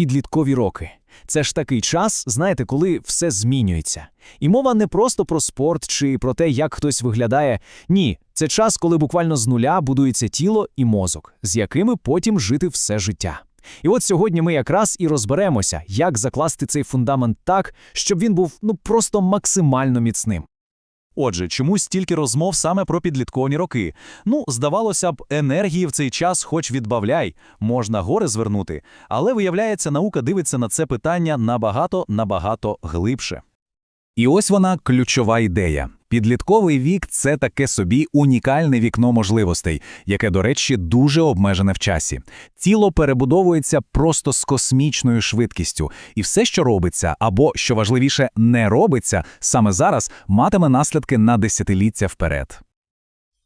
Підліткові роки. Це ж такий час, знаєте, коли все змінюється. І мова не просто про спорт чи про те, як хтось виглядає. Ні, це час, коли буквально з нуля будується тіло і мозок, з якими потім жити все життя. І от сьогодні ми якраз і розберемося, як закласти цей фундамент так, щоб він був ну просто максимально міцним. Отже, чому стільки розмов саме про підліткові роки? Ну, здавалося б, енергії в цей час хоч відбавляй, можна гори звернути, але виявляється, наука дивиться на це питання набагато набагато глибше. І ось вона ключова ідея. Підлітковий вік це таке собі унікальне вікно можливостей, яке, до речі, дуже обмежене в часі. Тіло перебудовується просто з космічною швидкістю, і все, що робиться, або що важливіше, не робиться, саме зараз матиме наслідки на десятиліття вперед.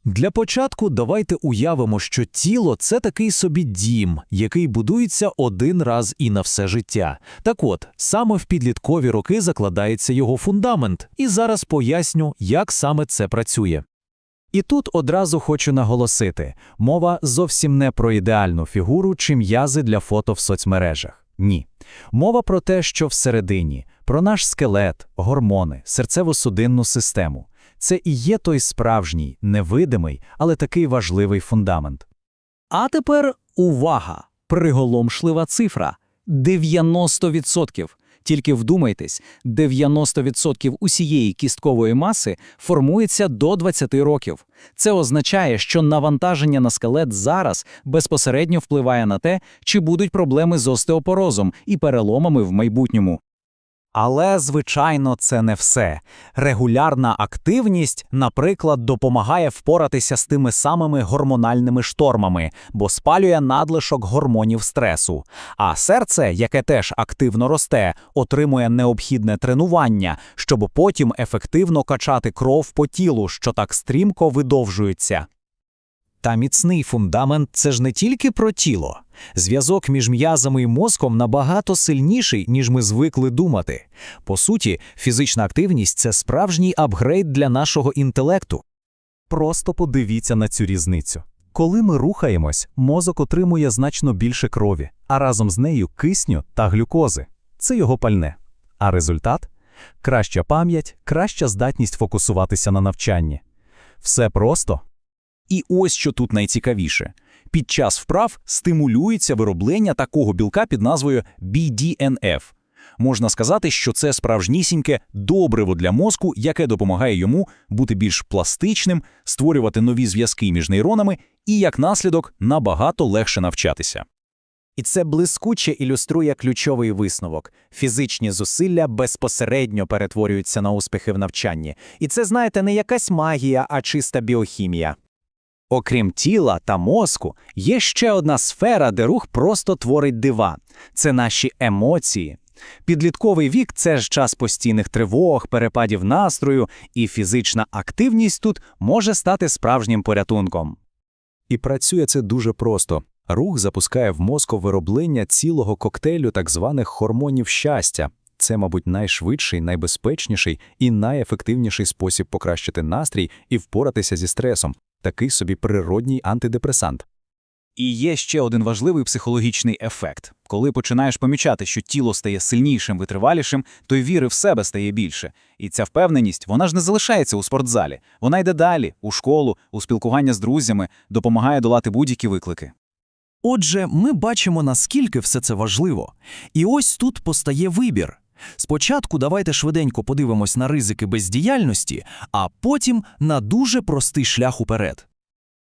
Для початку давайте уявимо, що тіло це такий собі дім, який будується один раз і на все життя. Так от, саме в підліткові роки закладається його фундамент, і зараз поясню, як саме це працює. І тут одразу хочу наголосити: мова зовсім не про ідеальну фігуру чи м'язи для фото в соцмережах. Ні. Мова про те, що всередині, про наш скелет, гормони, серцево-судинну систему. Це і є той справжній, невидимий, але такий важливий фундамент. А тепер увага! Приголомшлива цифра 90%. Тільки вдумайтесь, 90% усієї кісткової маси формується до 20 років. Це означає, що навантаження на скелет зараз безпосередньо впливає на те, чи будуть проблеми з остеопорозом і переломами в майбутньому. Але, звичайно, це не все. Регулярна активність, наприклад, допомагає впоратися з тими самими гормональними штормами, бо спалює надлишок гормонів стресу. А серце, яке теж активно росте, отримує необхідне тренування, щоб потім ефективно качати кров по тілу, що так стрімко видовжується. Та міцний фундамент це ж не тільки про тіло. Зв'язок між м'язами і мозком набагато сильніший, ніж ми звикли думати. По суті, фізична активність це справжній апгрейд для нашого інтелекту. Просто подивіться на цю різницю. Коли ми рухаємось, мозок отримує значно більше крові, а разом з нею кисню та глюкози. Це його пальне. А результат краща пам'ять, краща здатність фокусуватися на навчанні. Все просто. І ось що тут найцікавіше. Під час вправ стимулюється вироблення такого білка під назвою BDNF. Можна сказати, що це справжнісіньке добриво для мозку, яке допомагає йому бути більш пластичним, створювати нові зв'язки між нейронами і, як наслідок, набагато легше навчатися. І це блискуче ілюструє ключовий висновок. Фізичні зусилля безпосередньо перетворюються на успіхи в навчанні. І це, знаєте, не якась магія, а чиста біохімія. Окрім тіла та мозку, є ще одна сфера, де рух просто творить дива це наші емоції. Підлітковий вік це ж час постійних тривог, перепадів настрою, і фізична активність тут може стати справжнім порятунком. І працює це дуже просто. Рух запускає в мозку вироблення цілого коктейлю так званих гормонів щастя. Це, мабуть, найшвидший, найбезпечніший і найефективніший спосіб покращити настрій і впоратися зі стресом такий собі природній антидепресант. І є ще один важливий психологічний ефект. Коли починаєш помічати, що тіло стає сильнішим, витривалішим, то й віри в себе стає більше. І ця впевненість, вона ж не залишається у спортзалі. Вона йде далі, у школу, у спілкування з друзями, допомагає долати будь-які виклики. Отже, ми бачимо, наскільки все це важливо. І ось тут постає вибір. Спочатку давайте швиденько подивимось на ризики бездіяльності, а потім на дуже простий шлях уперед.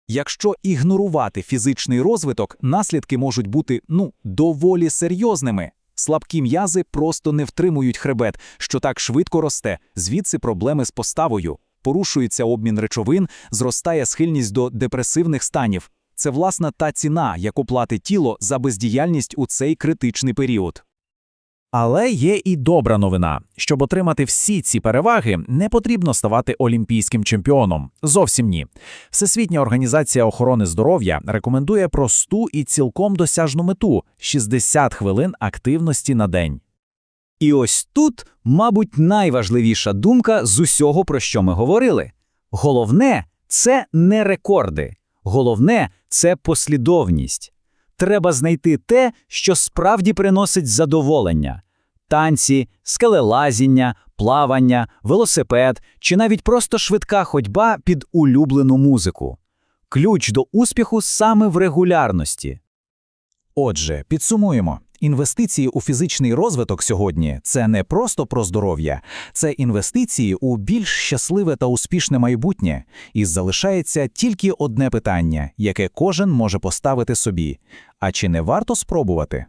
Якщо ігнорувати фізичний розвиток, наслідки можуть бути ну доволі серйозними. Слабкі м'язи просто не втримують хребет, що так швидко росте, звідси проблеми з поставою. Порушується обмін речовин, зростає схильність до депресивних станів. Це власна та ціна, яку платить тіло за бездіяльність у цей критичний період. Але є і добра новина. Щоб отримати всі ці переваги, не потрібно ставати олімпійським чемпіоном. Зовсім ні. Всесвітня організація охорони здоров'я рекомендує просту і цілком досяжну мету 60 хвилин активності на день. І ось тут, мабуть, найважливіша думка з усього, про що ми говорили. Головне це не рекорди, головне це послідовність. Треба знайти те, що справді приносить задоволення. Танці, скелелазіння, плавання, велосипед чи навіть просто швидка ходьба під улюблену музику. Ключ до успіху саме в регулярності. Отже, підсумуємо. Інвестиції у фізичний розвиток сьогодні це не просто про здоров'я, це інвестиції у більш щасливе та успішне майбутнє. І залишається тільки одне питання, яке кожен може поставити собі: а чи не варто спробувати?